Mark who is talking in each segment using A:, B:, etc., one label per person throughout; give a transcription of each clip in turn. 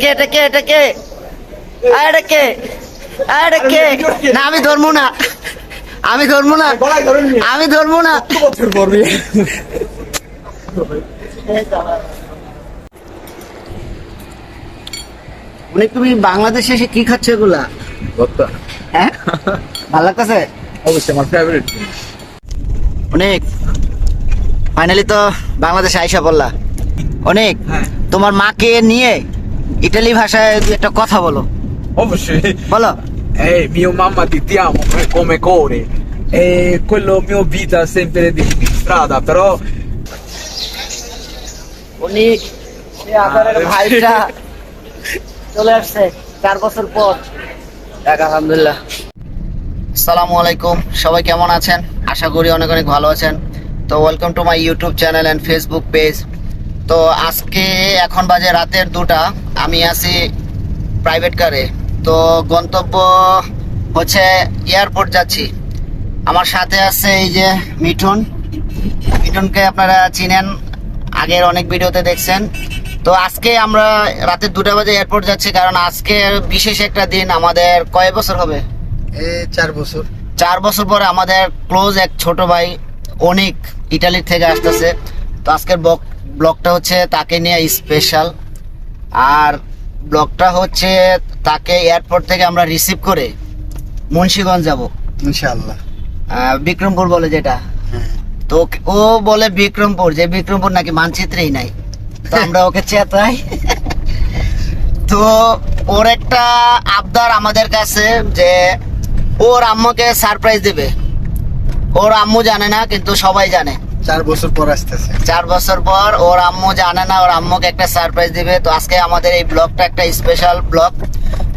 A: কে এটা কে এটা কে এটা কে এটা কে না আমি ধরবো না। আমি ধরবো না। আমি ধরবো না। অনেক তুমি বাংলাদেশে এসে কি খাচ্ছ এগুলা? হ্যাঁ? ভালো লাগতেছে?
B: অবশ্যই আমার ফেভারিট
A: অনেক। ফাইনালি তো বাংলাদেশে আইসা বললা। অনেক।
B: হ্যাঁ।
A: তোমার মাকে নিয়ে ইটালি ভাষায় দু একটা কথা বলো।
B: অবশ্যই।
A: বলো।
B: Ehi, mio mamma ti amo come core. E quello mio vita sempre di strada, però
A: অনেক সে আদরের ভাইটা চলে আসছে চার বছর পর। দেখ আলহামদুলিল্লাহ। আসসালামু আলাইকুম সবাই কেমন আছেন? আশা করি অনেক অনেক ভালো আছেন। তো welcome to my YouTube channel and Facebook page তো আজকে এখন বাজে রাতের দুটা। আমি আছি প্রাইভেট কারে তো গন্তব্য হচ্ছে এয়ারপোর্ট যাচ্ছি। আমার সাথে আছে এই যে মিঠুন। মিঠুনকে আপনারা চিনেন আগের অনেক ভিডিওতে দেখছেন। তো আজকে আমরা রাতে দুটা বাজে এয়ারপোর্ট যাচ্ছি কারণ আজকে বিশেষ একটা দিন আমাদের কয় বছর হবে?
C: চার বছর।
A: চার বছর পরে আমাদের ক্লোজ এক ছোট ভাই অনেক ইটালির থেকে আসতেছে। তো আজকের ব্লগটা হচ্ছে তাকে নিয়ে স্পেশাল আর ব্লগটা হচ্ছে তাকে এয়ারপোর্ট থেকে আমরা রিসিভ করে মুন্সিগঞ্জ যাব।
C: ইনশাআল্লাহ।
A: বিক্রমপুর বলে যেটা।
C: হ্যাঁ।
A: তো ও বলে বিক্রমপুর যে বিক্রমপুর নাকি মানচিত্রেই নাই। তো আমরা ওকে চেতাই। তো ওর একটা আবদার আমাদের কাছে যে ওর আম্মুকে সারপ্রাইজ দেবে। ওর আম্মু জানে না কিন্তু সবাই জানে।
C: চার বছর পর আসতেছে।
A: চার বছর পর ওর আম্মু জানে না, ওর আম্মুকে একটা সারপ্রাইজ দিবে। তো আজকে আমাদের এই ব্লগটা একটা স্পেশাল ব্লগ।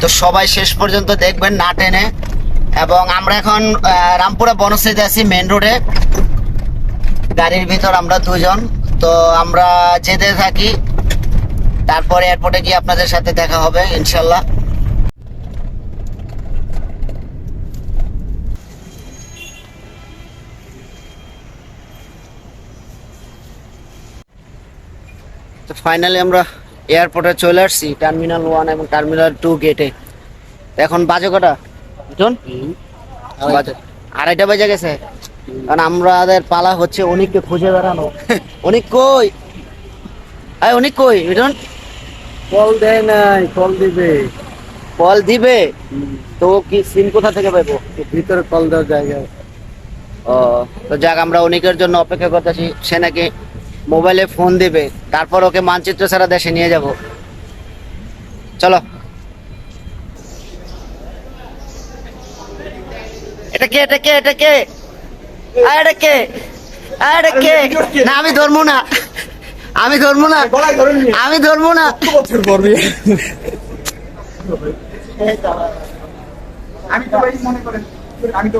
A: তো সবাই শেষ পর্যন্ত দেখবেন না টেনে। এবং আমরা এখন রামপুরা বনশ্রীতে আছি মেন রোডে গাড়ির ভিতর আমরা দুজন। তো আমরা যেতে থাকি। তারপরে এয়ারপোর্টে গিয়ে আপনাদের সাথে দেখা হবে, ইনশাল্লাহ। তো ফাইনালি আমরা এয়ারপোর্টে চলে আসছি টার্মিনাল ওয়ান এবং টার্মিনাল টু গেটে এখন বাজে কটা? মিঠুন আড়াইটা। বাজে। গেছে। কারণ আমাদের পালা হচ্ছে অনেককে খুঁজে বেড়ানো। অনেক কই? আয় অনেক কই? মিঠুন
C: কল দেয় নাই কল দিবে।
A: কল দিবে? তো কি সিম কোথা থেকে পাইবো?
C: ভিতরে কল দেওয়ার জায়গায়
A: ও তো যাক আমরা অনেকের জন্য অপেক্ষা করতেছি। সে নাকি মোবাইলে ফোন দিবে তারপর ওকে মানচিত্র ছাড়া দেশে নিয়ে যাব। চলো। এটা কে এটা কে এটা কে? এটা কে? এটা কে? না আমি ধরবো না। আমি ধরবো না। আমি ধরবো না।
B: বছর পরবি
D: আমি তো ভাই মনে করেন আমি তো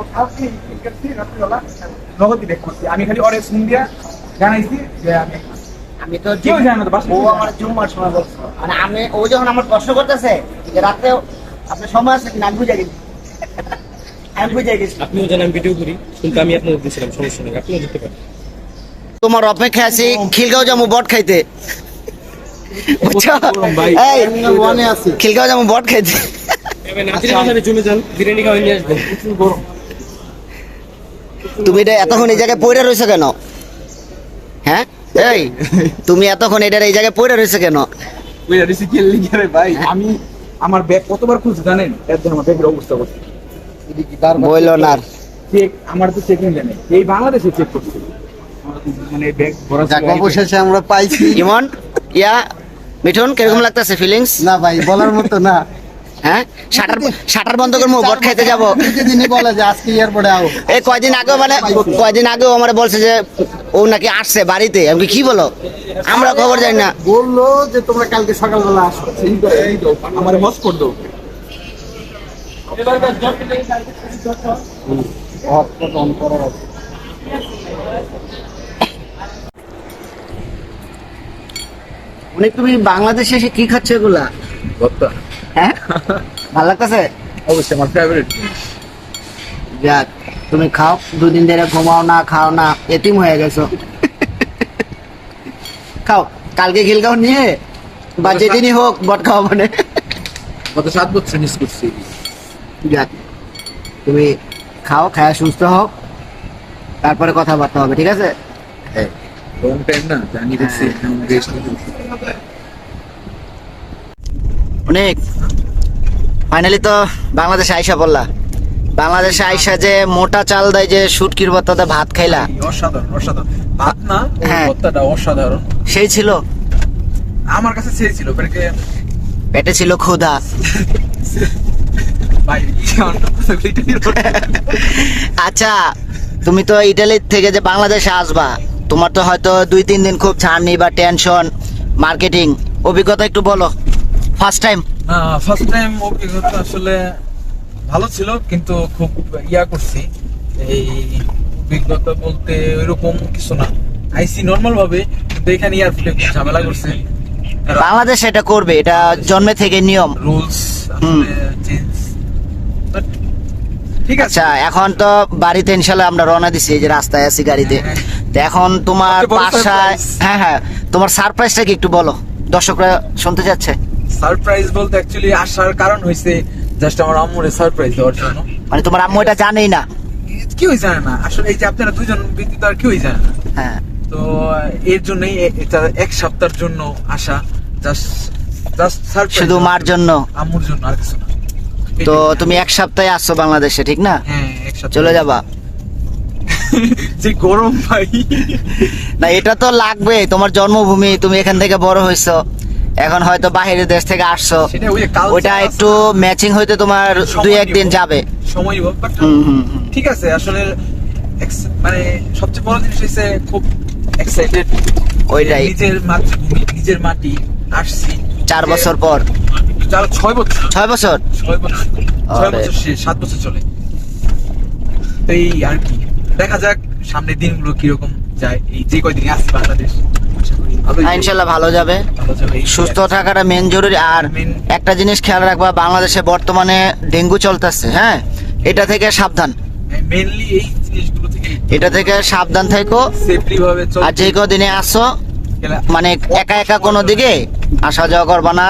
D: নগদ দেখ করছি আমি খালি অরে ফোন দিয়া জানাইছি যে আমি
A: আমি তো ও। আমার সময় বলছে মানে আমি ও যখন আমার প্রশ্ন করতেছে যে রাতে আপনার সময় আছে কিনা আমি বুঝে গেছি আমি বুঝে গেছি
E: আপনিও যেন ভিডিও করি কিন্তু আমি আপনাদের দিয়েছিলাম সমস্যা নেই আপনিও দিতে পারেন।
A: তোমার অপেক্ষা আছি খিলগাঁও যাব বট খাইতে। খিলগাঁও যাব বট খাইতে। তুমি এটা এতক্ষণ এই জায়গায় পড়ে রয়েছে কেন? এই তুমি এতক্ষণ এটার এই জায়গায় পড়ে রয়েছে কেন?
D: রিসি কে লিখে রে ভাই আমি আমার ব্যাগ কতবার খুলছি জানেন? এর জন্য আমার ব্যাগের অবস্থা করছে
A: বইল না।
D: চেক আমার তো চেকিং জানে। এই বাংলাদেশে চেক করছে। মানে ব্যাগ ভরা
C: অবশেষে আমরা পাইছি।
A: ইমন ইয়া মিঠুন কীরকম লাগতেছে ফিলিংস
C: না ভাই বলার মতো না।
A: হ্যাঁ? শাটার শাটার বন্ধ করব বট খাইতে যাব।
C: বলে যে আজকে এয়ারপোর্টে আও
A: এই কয়দিন আগেও মানে কয়দিন আগেও আমার বলছে যে ও নাকি আসছে বাড়িতে। আমি কি বলো? আমরা খবর জানি না।
C: বলল যে তোমরা কালকে সকালবেলা আসো।
D: এই দাও, এই দাও, আমার হটস্পট দাও।
C: হটস্পট অন করার আছে
A: অনেক তুমি বাংলাদেশে এসে কি খাচ্ছ এগুলা?
B: ভর্তা।
A: হ্যাঁ? ভালো লাগতেছে?
B: অবশ্যই আমার ফেভারিট
A: যাক তুমি খাও দুদিন ধরে ঘুমাও না খাও না এতিম হয়ে গেছো। খাও কালকে খিলগাঁও নিয়ে বা যেদিনই হোক বট খাওয়া মানে।
B: গত সাত বছর মিস করছি।
A: যাক তুমি খাও খায়া সুস্থ হও তারপরে কথাবার্তা হবে ঠিক আছে?
B: লং টাইম না জানি দেখছি
A: অনেক। ফাইনালি তো বাংলাদেশে আইসা পড়লা। বাংলাদেশে আইসা যে মোটা চাল দেয় যে শুটকির ভর্তাতে ভাত খাইলা।
B: অসাধারণ অসাধারণ। ভাত না ওই
A: হ্যাঁ।
B: ভর্তাটা অসাধারণ।
A: সেই ছিল।
B: আমার কাছে চেয়েছিল পেটে
A: পেটে ছিল ক্ষুধা। আচ্ছা তুমি তো ইটালির থেকে যে বাংলাদেশে আসবা তোমার তো হয়তো দুই তিন দিন খুব ছাড়নি বা টেনশন মার্কেটিং অভিজ্ঞতা একটু বলো। ফার্স্ট টাইম
B: ফার্স্ট টাইম অভিজ্ঞতা আসলে ভালো ছিল কিন্তু খুব ইয়া করছি। এই অভিজ্ঞতা বলতে ওইরকম কিছু না। আইসি নর্মাল ভাবে কিন্তু এখানে এয়ারপোর্টে ঝামেলা করছে।
A: বাংলাদেশ এটা করবে এটা জন্মে থেকে নিয়ম।
B: রুলস চেঞ্জ ঠিক আছে।
A: আচ্ছা এখন তো বাড়িতে ইনশাল্লাহ আমরা রওনা দিছি এই যে রাস্তায় আছি গাড়িতে। তো এখন তোমার
B: সবচেয়ে
A: বাসায় হ্যাঁ হ্যাঁ। তোমার সারপ্রাইজটা কি একটু বলো? দর্শকরা শুনতে যাচ্ছে
B: সারপ্রাইজ বলতে অ্যাকচুয়ালি আসার কারণ হইছে জাস্ট আমার আম্মুরে সারপ্রাইজ দেওয়ার জন্য।
A: মানে তোমার আম্মু এটা জানেই না।
B: কেউই জানে না। আসলে এই যে আপনারা দুজন ব্যতীত আর কেউই জানে না।
A: হ্যাঁ।
B: তো এর জন্যই এটা এক সপ্তাহের জন্য আসা জাস্ট জাস্ট সারপ্রাইজ
A: শুধু মার জন্য?
B: আম্মুর জন্য আর কিছু না।
A: তো তুমি এক সপ্তাহে আসছো বাংলাদেশে ঠিক না?
B: হ্যাঁ এক সপ্তাহ।
A: চলে যাবা।
B: যে গরম ভাই।
A: না এটা তো লাগবে তোমার জন্মভূমি তুমি এখান থেকে বড় হয়েছো। এখন হয়তো বাইরের দেশ থেকে আসছো।
B: আছে
A: একটু ম্যাচিং হইতে তোমার দুই একদিন যাবে।
B: সময় বাট। ঠিক আছে আসলে মানে সবচেয়ে বড় জিনিস হচ্ছে খুব এক্সাইটেড
A: ওইটাই।
B: নিজের মাতৃভূমি নিজের মাটি আসছি।
A: চার বছর পর।
B: চার ছয় বছর।
A: ছয় বছর?
B: ছয় বছর ছয় বছর শেষ সাত বছর চলে। এই আর কি। দেখা যাক সামনের দিনগুলো কীরকম যায়। এই যে কয়দিন আসছে বাংলাদেশ আশা করি ভালোই
A: হ্যাঁ, ইনশাল্লাহ ভালো যাবে। সুস্থ থাকাটা মেন জরুরি। আর একটা জিনিস খেয়াল রাখবা বাংলাদেশে বর্তমানে ডেঙ্গু চলতেছে হ্যাঁ? এটা থেকে সাবধান।
B: মেনলি এই জিনিসগুলো থেকে
A: এটা থেকে সাবধান থাকো।
B: সেফলি ভাবে চল
A: আর যে কদিনে আসো মানে একা একা কোনো দিকে আসা যাওয়া করবা না।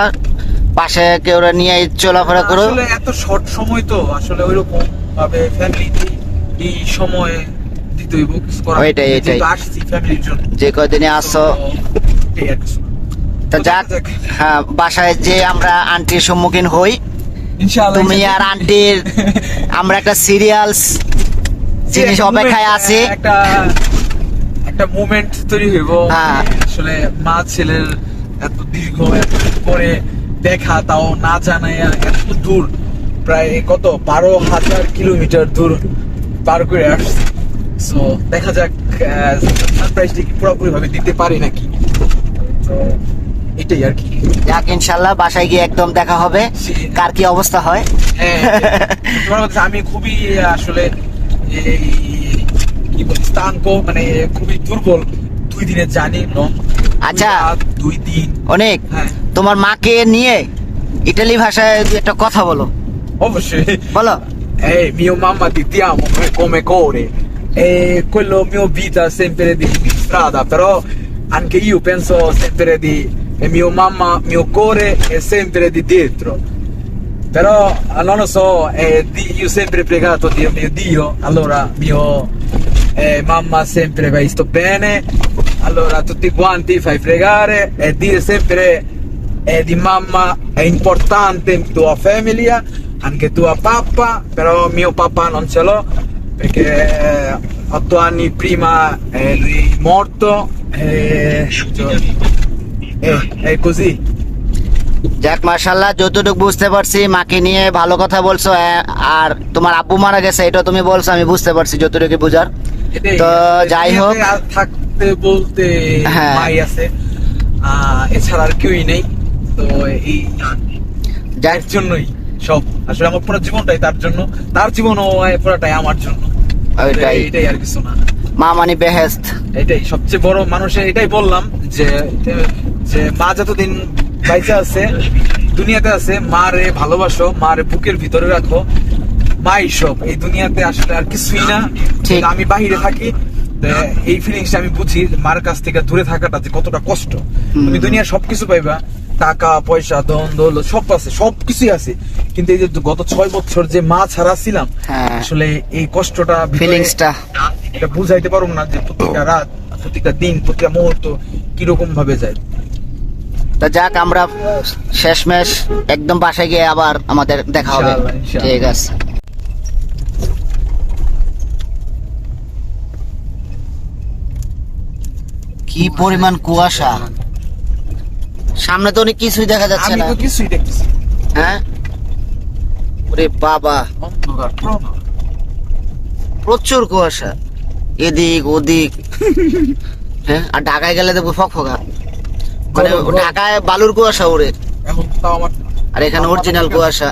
A: পাশে কেউ নিয়ে চলাফেরা করো।
B: আসলে এত শর্ট সময় তো আসলে ওইরকম ভাবে ফ্যামিলি এই সময় দিতে।
A: ওইটাই।
B: যেহেতু আসছি ফ্যামিলির জন্য।
A: যে কদিনে আসো
B: তো এই
A: যাক হ্যাঁ বাসায় যে আমরা আন্টির সম্মুখীন হই তুমি আর আন্টির আমরা একটা সিরিয়ালস জিনিস অপেক্ষায় আছি।
B: একটা একটা মুভমেন্ট তৈরি হইব।
A: হ্যাঁ।
B: আসলে মা ছেলের এত দীর্ঘ এত পরে দেখা তাও না জানাই এত দূর। প্রায় কত? বারো হাজার কিলোমিটার দূর পার করে আসছি। সো দেখা যাক সারপ্রাইজটা কি পুরোপুরি ভাবে দিতে পারি নাকি। তো এটাই আর কি।
A: যাক ইনশাল্লাহ বাসায় গিয়ে একদম দেখা হবে। কার কি অবস্থা হয়?
B: হ্যাঁ কথা আমি খুবই আসলে কি বলি স্থানক মানে খুবই দুর্বল। দুই দিনে জানি
A: আচ্ছা।
B: দুই দিন।
A: অনেক।
B: হ্যাঁ।
A: তোমার মাকে নিয়ে ইটালি ভাষায় একটা কথা বলো।
B: অবশ্যই।
A: বলো।
B: mamma ti, ti amo come-. E quello mio vita sempre di, strada, però anche io penso sempre di e mio mamma, mio cuore è sempre di dietro. Però ah, non lo so, eh, io sempre pregato Dio mio Dio, allora mio eh, mamma sempre vai sto bene, allora tutti quanti fai pregare e dire sempre eh, di mamma è importante tua famiglia, anche tua papà, però mio papà non ce l'ho perché eh, otto anni prima è lui morto e è così.
A: যাক মার্শাল্লাহ যতটুকু বুঝতে পারছি মাকে নিয়ে ভালো কথা বলছো আর তোমার আব্বু মারা গেছে এটা তুমি বলছো আমি বুঝতে পারছি যতটুকু বুঝার। তো যাই হোক।
B: থাকতে বলতে
A: হ্যাঁ।
B: মাই আছে। এছাড়া আর কেউই নেই তো এই
A: যাক।
B: এর জন্যই সব। আসলে আমার পুরো জীবনটাই তার জন্য তার জীবনও পুরোটাই আমার জন্য।
A: ওইটাই।
B: এটাই আর কিছু না।
A: মা মানে বেহেস্ত
B: এটাই সবচেয়ে বড় মানুষের এটাই বললাম যে যে মা যতদিন বাইচে আছে দুনিয়াতে আছে মারে ভালোবাসো মারে বুকের ভিতরে রাখো মাই সব। এই দুনিয়াতে আসলে আর কিছুই না। আমি বাহিরে থাকি এই ফিলিংসটা আমি বুঝি মার কাছ থেকে দূরে থাকাটা যে কতটা কষ্ট। তুমি দুনিয়ার সবকিছু পাইবা টাকা পয়সা ধন দৌলত সব আছে সবকিছুই আছে। কিন্তু এই যে গত ছয় বছর যে মা ছাড়া ছিলাম
A: হ্যাঁ।
B: আসলে এই কষ্টটা
A: ফিলিংসটা
B: এটা বুঝাইতে পারব না যে প্রত্যেকটা রাত প্রত্যেকটা দিন প্রত্যেকটা মুহূর্ত কীরকম ভাবে যায়।
A: তা যাক আমরা শেষমেশ একদম বাসায় গিয়ে আবার আমাদের দেখা হবে। ঠিক আছে। কি পরিমাণ কুয়াশা। সামনে তো অনেক কিছুই দেখা যাচ্ছে
B: আমি
A: না।
B: তো কিছুই দেখতেছি
A: হ্যাঁ? ওরে বাবা।
B: অন্ধকার প্রবল।
A: প্রচুর কুয়াশা। এদিক ওদিক। হ্যাঁ আর ঢাকায় গেলে দেখব ফকফকা মানে
B: গরম, গরম।
A: ঢাকায় বালুর কুয়াশা ওরে। আর এখানে অরিজিনাল কুয়াশা।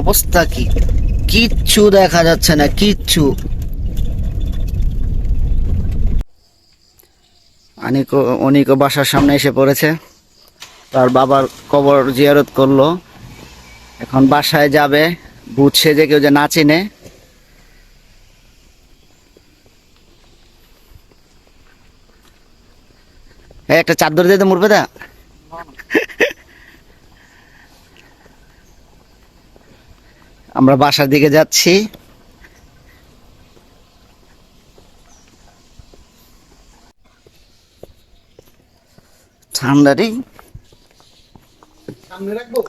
A: অবস্থা কি? কিচ্ছু দেখা যাচ্ছে না কিচ্ছু। অনিকো অনিকো বাসার সামনে এসে পড়েছে। তার বাবার কবর জিয়ারত করল। এখন বাসায় যাবে, বুঝছে যে কেউ যে না চিনে। একটা চাদর দিয়ে তো মরবে দা আমরা বাসার দিকে যাচ্ছি। ঠান্ডারি
C: সামনে রাখব ব্যাগ একটু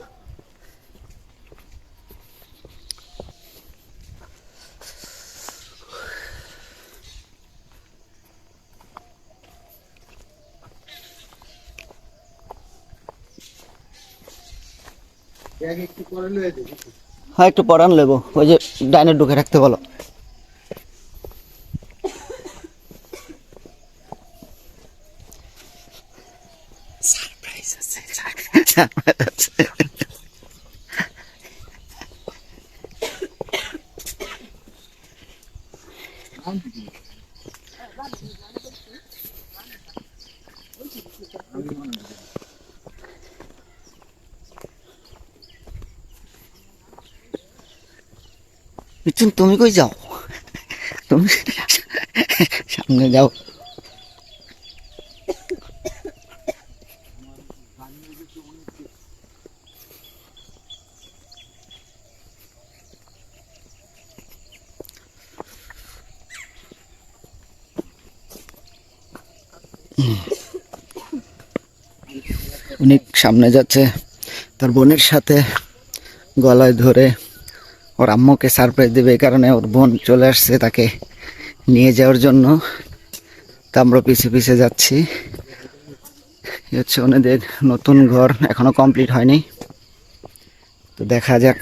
C: করে লয়ে দেবো
A: হ্যাঁ একটু পরান লেবো ওই যে ডাইনে ঢুকে রাখতে বলো Surprise আছে, surprise আছে। মিথুন, তুমি কই যাও? তুমি সামনে যাও। উনি সামনে যাচ্ছে, তার বোনের সাথে গলায় ধরে ওর আম্মুকে সারপ্রাইজ দেবে এই কারণে ওর বোন চলে আসছে তাকে নিয়ে যাওয়ার জন্য। তা আমরা পিছে পিছে যাচ্ছি। হচ্ছে ওনাদের নতুন ঘর, এখনও কমপ্লিট হয়নি। তো দেখা যাক।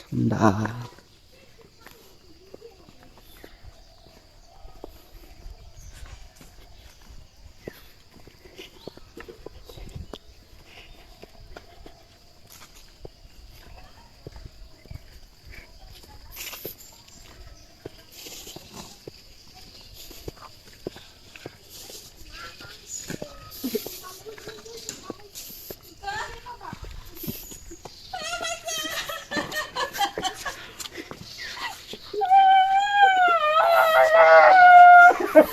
A: ঠান্ডা।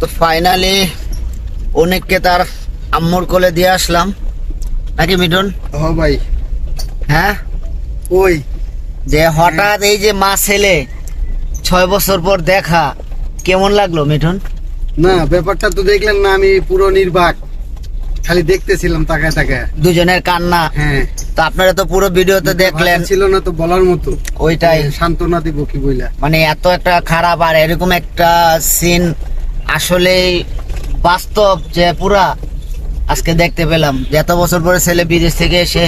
A: তো ফাইনালি অনেককে তার আম্মুর কোলে দিয়ে আসলাম। নাকি মিঠুন?
C: হ ভাই।
A: হ্যাঁ?
C: ওই
A: যে হঠাৎ এই যে মা ছেলে ছয় বছর পর দেখা কেমন লাগল মিঠুন?
C: না ব্যাপারটা তো দেখলেন না আমি পুরো নির্বাক। খালি দেখতেছিলাম তাকায় তাকায়।
A: দুজনের কান্না।
C: হ্যাঁ।
A: তো আপনারা তো পুরো ভিডিওতে দেখলেন।
C: ছিল না তো বলার মতো।
A: ওইটাই।
C: সান্ত্বনা দিব কি বইলা?
A: মানে এত একটা খারাপ আর এরকম একটা সিন আসলেই বাস্তব যে পুরা আজকে দেখতে পেলাম। যে এত বছর পরে ছেলে বিদেশ থেকে এসে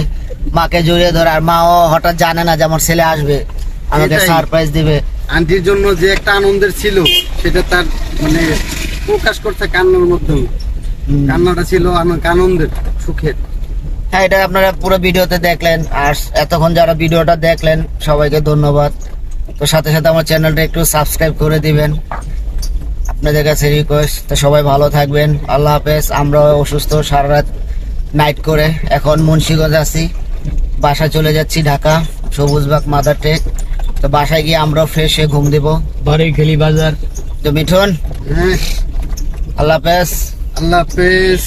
A: মাকে জড়িয়ে ধরে আর মাও হঠাৎ জানে না যে আমার ছেলে আসবে। আমাকে সারপ্রাইজ দিবে।
C: আন্টির জন্য যে একটা আনন্দের ছিল সেটা তার মানে প্রকাশ করছে কান্নার মাধ্যমে। কান্নাটা ছিল অনেক আনন্দের সুখের।
A: হ্যাঁ এটা আপনারা পুরো ভিডিওতে দেখলেন। আর এতক্ষণ যারা ভিডিওটা দেখলেন সবাইকে ধন্যবাদ। তো সাথে সাথে আমার চ্যানেলটা একটু সাবস্ক্রাইব করে দিবেন। আপনাদের কাছে রিকোয়েস্ট তো সবাই ভালো থাকবেন। আল্লাহ হাফেজ। আমরা অসুস্থ সারা রাত নাইট করে এখন মুন্সিগঞ্জ আছি। বাসায় চলে যাচ্ছি ঢাকা সবুজবাগ মাদার টেক। তো বাসায় গিয়ে আমরাও ফ্রেশ হয়ে ঘুম দেবো।
E: বাড়ি খেলি বাজার।
A: তো মিঠুন
C: হ্যাঁ।
A: আল্লাহ হাফেজ।
C: আল্লাহ হাফেজ।